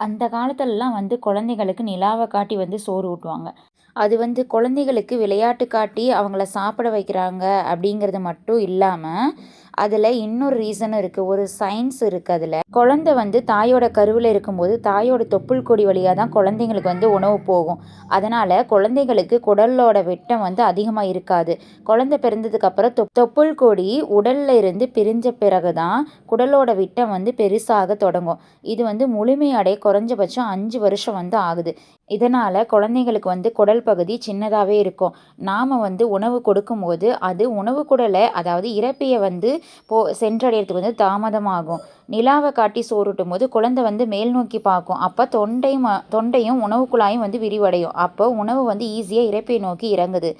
அந்த காலத்துலலாம் வந்து குழந்தைகளுக்கு நிலாவை காட்டி வந்து சோறு ஊட்டுவாங்க. அது வந்து குழந்தைகளுக்கு விளையாட்டு காட்டி அவங்கள சாப்பிட வைக்கிறாங்க அப்படிங்கிறது மட்டும் இல்லாமல் அதில் இன்னொரு ரீசனும் இருக்குது ஒரு சயின்ஸ் இருக்குது அதில். குழந்த வந்து தாயோட கருவில் இருக்கும்போது தாயோட தொப்புள் கொடி வழியாக தான் குழந்தைங்களுக்கு வந்து உணவு போகும். அதனால் குழந்தைங்களுக்கு குடலோட விட்டம் வந்து அதிகமாக இருக்காது. குழந்த பிறந்ததுக்கப்புறம் தொ தொப்புள் கொடி உடலில் இருந்து பிரிஞ்ச பிறகு தான் குடலோட விட்டம் வந்து பெருசாக தொடங்கும். இது வந்து முழுமையடைய குறைஞ்சபட்சம் அஞ்சு வருஷம் வந்து ஆகுது. இதனால் குழந்தைங்களுக்கு வந்து குடல் பகுதி சின்னதாகவே இருக்கும். நாம் வந்து உணவு கொடுக்கும்போது அது உணவு குடலை அதாவது இறப்பையை வந்து போ சென்றடையிறதுக்கு வந்து தாமதமாகும். நிலாவை காட்டி சோறுட்டும் போது குழந்தை வந்து மேல் நோக்கி பார்க்கும். அப்போ தொண்டையும் தொண்டையும் உணவு குழாயும் வந்து விரிவடையும். அப்போ உணவு வந்து ஈஸியாக இறப்பை நோக்கி இறங்குது.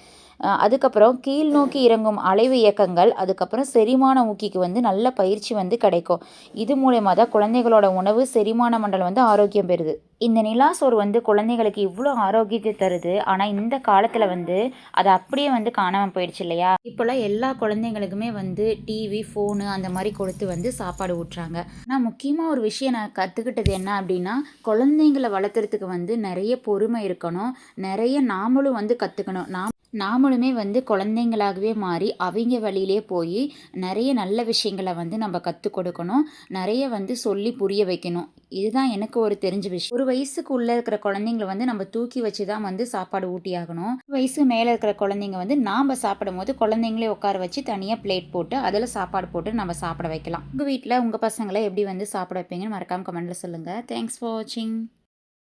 அதுக்கப்புறம் கீழ் நோக்கி இறங்கும் அலைவு இயக்கங்கள் அதுக்கப்புறம் செரிமான ஊக்கிக்கு வந்து நல்ல பயிற்சி வந்து கிடைக்கும். இது மூலயமா தான் குழந்தைகளோட உணவு செரிமான மண்டலம் வந்து ஆரோக்கியம் பெறுது. இந்த நிலாசோறு வந்து குழந்தைகளுக்கு இவ்வளோ ஆரோக்கியத்தை தருது. ஆனால் இந்த காலத்தில் வந்து அது அப்படியே வந்து காணாமல் போயிடுச்சு இல்லையா? இப்போல்லாம் எல்லா குழந்தைங்களுக்குமே வந்து டிவி ஃபோனு அந்த மாதிரி கொடுத்து வந்து சாப்பாடு ஊட்டுறாங்க. நான் முக்கியமாக ஒரு விஷயம் நான் கற்றுக்கிட்டது என்ன அப்படின்னா குழந்தைங்களை வளர்த்துறதுக்கு வந்து நிறைய பொறுமை இருக்கணும். நிறைய நாமளும் வந்து கற்றுக்கணும் நாம் நாமளுமே வந்து குழந்தைங்களாகவே மாறி அவங்க வழியிலே போய் நிறைய நல்ல விஷயங்களை வந்து நம்ம கற்றுக் கொடுக்கணும். நிறைய வந்து சொல்லி புரிய வைக்கணும். இதுதான் எனக்கு ஒரு தெரிஞ்ச விஷயம். ஒரு வயசுக்கு உள்ளே இருக்கிற குழந்தைங்கள வந்து நம்ம தூக்கி வச்சு தான் வந்து சாப்பாடு ஊட்டி ஆகணும் வயசு மேலே இருக்கிற குழந்தைங்க வந்து நாம் சாப்பிடும் போது குழந்தைங்களே உட்கார வச்சு தனியாக பிளேட் போட்டு அதில் சாப்பாடு போட்டு நம்ம சாப்பிட வைக்கலாம். உங்கள் வீட்டில் உங்கள் பசங்களை எப்படி வந்து சாப்பிட வைப்பீங்கன்னு மறக்காமல் கமெண்டில் சொல்லுங்கள் தேங்க்ஸ் ஃபார் வாட்சிங்